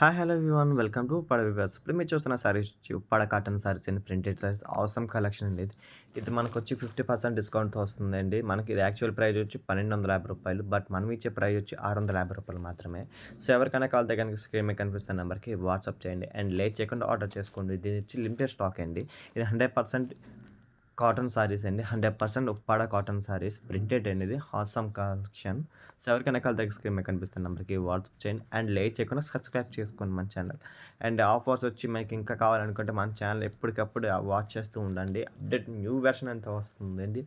Hi hello one welcome to పడ weavers ఇప్పుడు మీరు చూస్తున్న సారీస్ పడ కాటన్ సారీస్ అండి ప్రింటెడ్ సారీస్ అవసరం కలెక్షన్ అండి ఇది. ఇది మనకు వచ్చి ఫిఫ్టీ పర్సెంట్ డిస్కౌంట్ వస్తుందండి. మనకి ఇది యాక్చువల్ ప్రైస్ వచ్చి పన్నెండు వందల యాభై రూపాయలు. బట్ మనం ఇచ్చే ప్రైస్ వచ్చి ఆరు వందల యాభై రూపాయలు మాత్రమే. సో ఎవరికైనా కాల్ దగ్గర స్క్రీన్ మీద కనిపిస్తున్న నెంబర్కి వాట్సాప్ చేయండి. అండ్ లేట్ చేయకుండా ఆర్డర్ చేసుకోండి. ఇది వచ్చి లిమిటెడ్ స్టాక్ అండి. ఇది హండ్రెడ్ పర్సెంట్ కాటన్ సారీస్ అండి. Hundred percent Uppada cotton saris printed అనేది ఇది హాసమ్ కలెక్షన్. సో ఎవరికైనా కాల్ దగ్గర స్క్రీన్ మీద కనిపిస్తున్న నెంబర్కి వాట్సాప్ చేయండి. అండ్ లేట్ చేయకుండా సబ్స్క్రైబ్ చేసుకోండి మన ఛానల్. అండ్ ఆఫర్స్ వచ్చి మీకు ఇంకా కావాలనుకుంటే మన ఛానల్ ఎప్పటికప్పుడు వాచ్ చేస్తూ ఉండండి. అప్డేట్ న్యూ వెర్షన్ ఎంత వస్తుందండి.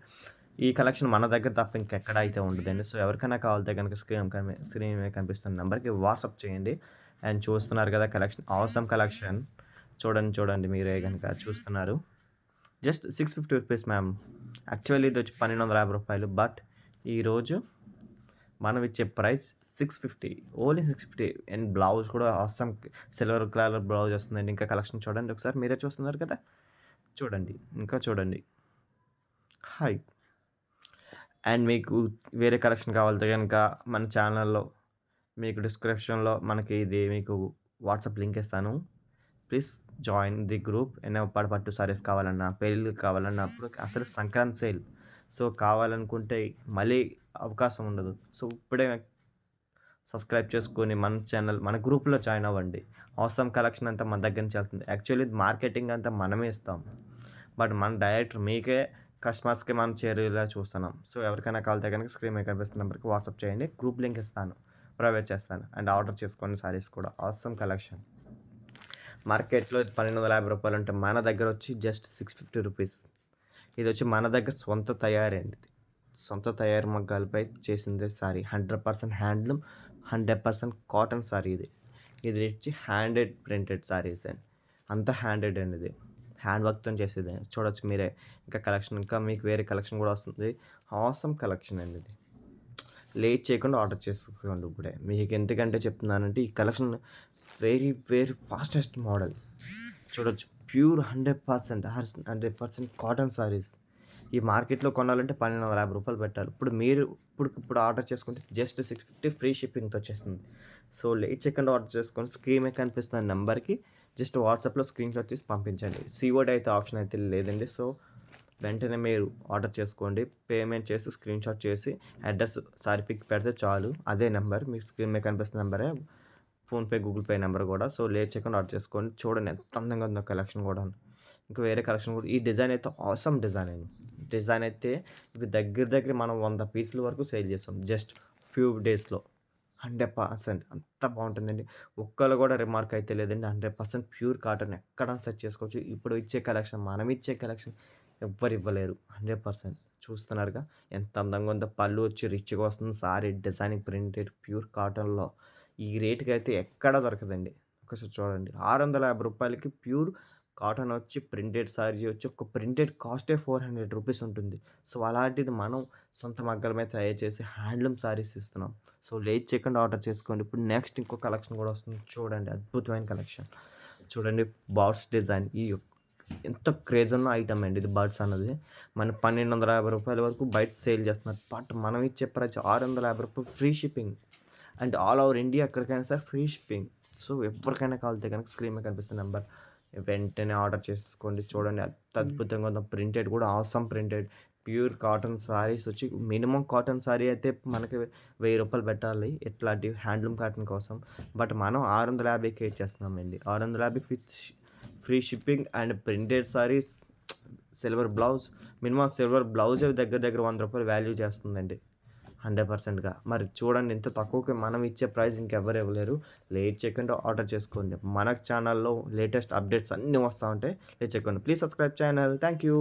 ఈ కలెక్షన్ మన దగ్గర తప్ప ఇంకెక్కడ అయితే ఉండదండి. సో ఎవరికైనా కావాలంటే కనుక స్క్రీన్ స్క్రీన్ మీద కనిపిస్తున్న నెంబర్కి వాట్సాప్ చేయండి. అండ్ చూస్తున్నారు కదా కలెక్షన్ అవసరం కలెక్షన్. చూడండి చూడండి మీరే కనుక చూస్తున్నారు. Just six fifty rupees ma'am actually ఇది వచ్చి పన్నెండు వందల యాభై రూపాయలు బట్ ఈరోజు మనం ఇచ్చే price six fifty only six fifty and blouse కూడా అవసరం సిల్వర్ కలర్ బ్లౌజ్ వస్తుందండి. ఇంకా కలెక్షన్ చూడండి. ఒకసారి మీరే చూస్తున్నారు కదా? చూడండి. ఇంకా చూడండి. హాయ్ అండ్ మీకు వేరే కలెక్షన్ కావాలంటే కనుక మన ఛానల్లో మీకు డిస్క్రిప్షన్లో మనకి ఇది మీకు వాట్సాప్ లింక్ ఇస్తాను. Please join the group. ఏమైనా పట్టు పట్టు సారీస్ కావాలన్నా పెళ్ళి కావాలన్నా అప్పుడు అసలు సంక్రాంతి సేల్. సో కావాలనుకుంటే మళ్ళీ అవకాశం ఉండదు. సో ఇప్పుడే సబ్స్క్రైబ్ చేసుకొని మన ఛానల్ మన గ్రూప్లో జాయిన్ అవ్వండి. అవసరం కలెక్షన్ అంతా మన దగ్గర నుంచి వెళ్తుంది. యాక్చువల్లీ మార్కెటింగ్ అంతా మనమే ఇస్తాం. బట్ మన డైరెక్ట్ మీకే కస్టమర్స్కి మనం చేరేలా చూస్తున్నాం. సో ఎవరికైనా కావాలితే కనుక స్క్రీన్ మీద కనిపిస్తున్న నెంబర్కి వాట్సాప్ చేయండి. గ్రూప్ లింక్ ఇస్తాను. ప్రొవైడ్ చేస్తాను. అండ్ ఆర్డర్ చేసుకోండి సారీస్ కూడా. అవసరం కలెక్షన్. మార్కెట్లో పన్నెండు వందల యాభై రూపాయలు ఉంటే మన దగ్గర వచ్చి జస్ట్ సిక్స్ ఫిఫ్టీ రూపీస్. ఇది వచ్చి మన దగ్గర సొంత తయారండి సొంత తయారు మగ్గాలపై చేసిందే sari. Hundred percent handloom hundred percent cotton sari ఇది. ఇది వచ్చి హ్యాండెడ్ ప్రింటెడ్ సారీస్ అండి. అంత హ్యాండెడ్ అండి ఇది. హ్యాండ్ వర్క్తో చేసేది. చూడొచ్చు మీరే. ఇంకా కలెక్షన్ ఇంకా మీకు వేరే కలెక్షన్ కూడా వస్తుంది. ఆసమ్ కలెక్షన్ అండి ఇది. లేట్ చేయకుండా ఆర్డర్ చేసుకోండి ఇప్పుడే. మీకు ఎందుకంటే చెప్తున్నానంటే ఈ collection very very fastest model చూడొచ్చు. Pure hundred percent hundred percent cotton saris ఈ మార్కెట్లో కొనాలంటే పన్నెండు వందల యాభై రూపాయలు పెట్టాలి. ఇప్పుడు మీరు ఇప్పుడు ఇప్పుడు ఆర్డర్ చేసుకుంటే జస్ట్ సిక్స్ ఫిఫ్టీ ఫ్రీ షిప్పింగ్తో వచ్చేస్తుంది. సో లేట్ చేయకుండా ఆర్డర్ చేసుకొని స్క్రీన్ మీద కనిపిస్తున్న నెంబర్కి జస్ట్ వాట్సాప్లో స్క్రీన్ షాట్ తీసి పంపించండి. సీఓడి అయితే ఆప్షన్ అయితే లేదండి. సో వెంటనే మీరు ఆర్డర్ చేసుకోండి. పేమెంట్ చేసి స్క్రీన్ షాట్ చేసి అడ్రస్ సారీ పిక్ పెడితే చాలు. అదే నెంబర్. మీకు స్క్రీన్ మీద కనిపిస్తున్న నెంబరే ఫోన్పే గూగుల్ పే నెంబర్ కూడా. సో లేట్ చేయకుండా ఆర్డర్ చేసుకోండి చూడండి ఎంత అందంగా ఉందో కలెక్షన్ కూడా. ఇంకా వేరే కలెక్షన్ కూడా. ఈ డిజైన్ అయితే అవసరం డిజైన్ అయింది డిజైన్ అయితే ఇవి దగ్గర దగ్గర మనం వంద పీసుల వరకు సేల్ చేస్తాం. జస్ట్ ఫ్యూ డేస్లో. Hundred percent. అంత బాగుంటుందండి. ఒక్కరు కూడా రిమార్క్ అయితే లేదండి. హండ్రెడ్ పర్సెంట్ ప్యూర్ కాటన్ ఎక్కడ సెర్చ్ చేసుకోవచ్చు. ఇప్పుడు ఇచ్చే కలెక్షన్ మనం ఇచ్చే కలెక్షన్ ఎవ్వరు ఇవ్వలేరు. Hundred percent. చూస్తున్నారుగా. ఎంత అందంగా ఉందో. పళ్ళు వచ్చి రిచ్గా వస్తుంది. సారీ డిజైనింగ్ ప్రింటెడ్ ప్యూర్ కాటన్లో. ఈ రేటుకి అయితే ఎక్కడ దొరకదండి. ఒకసారి చూడండి. ఆరు వందల యాభై రూపాయలకి ప్యూర్ కాటన్ వచ్చి ప్రింటెడ్ సారీ వచ్చి ఒక ప్రింటెడ్ కాస్టే ఫోర్ హండ్రెడ్ రూపీస్ ఉంటుంది. సో అలాంటిది మనం సొంత మగ్గల మీద తయారు చేసి హ్యాండ్లూమ్ సారీస్ ఇస్తున్నాం. సో లేట్ చేయకుండా ఆర్డర్ చేసుకోండి. ఇప్పుడు నెక్స్ట్ ఇంకో కలెక్షన్ కూడా వస్తుంది. చూడండి అద్భుతమైన కలెక్షన్. చూడండి బాట్స్ డిజైన్. ఈ ఎంత క్రేజ్ ఉన్న ఐటమ్ అండి ఇది బర్డ్స్ అన్నది. మన పన్నెండు వందల యాభై రూపాయల వరకు బయట సేల్ చేస్తున్నారు. బట్ మనం ఇచ్చే ప్రైస్ ఆరు వందల యాభై రూపాయలు free shipping. And all over India ఎక్కడికైనా సార్ ఫ్రీ షిప్పింగ్. సో ఎవరికైనా కావాలితే కనుక స్క్రీన్ మీద కనిపిస్తున్న నెంబర్ వెంటనే ఆర్డర్ చేసుకోండి. చూడండి అంత అద్భుతంగా ఉంది. ప్రింటెడ్ కూడా అవసరం ప్రింటెడ్. ప్యూర్ కాటన్ సారీస్ వచ్చి మినిమం కాటన్ సారీ అయితే మనకి వెయ్యి రూపాయలు పెట్టాలి. ఇట్లాంటి హ్యాండ్లూమ్ కాటన్ కోసం. బట్ మనం ఆరు వందల యాభైకి ఇచ్చేస్తున్నామండి ఆరు వందల యాభై with free shipping and printed saris silver blouse. Minimum silver blouse దగ్గర దగ్గర వంద రూపాయలు వాల్యూ చేస్తుందండి. హండ్రెడ్ పర్సెంట్గా. మరి చూడండి ఇంత తక్కువకి మనం ఇచ్చే ప్రైస్ ఇంకెవరు ఇవ్వలేరు. లేట్ చేయకుండా ఆర్డర్ చేసుకోండి. మన ఛానల్లో లేటెస్ట్ అప్డేట్స్ అన్నీ వస్తూ ఉంటాయి. లేట్ చేయకుండా please subscribe channel. Thank you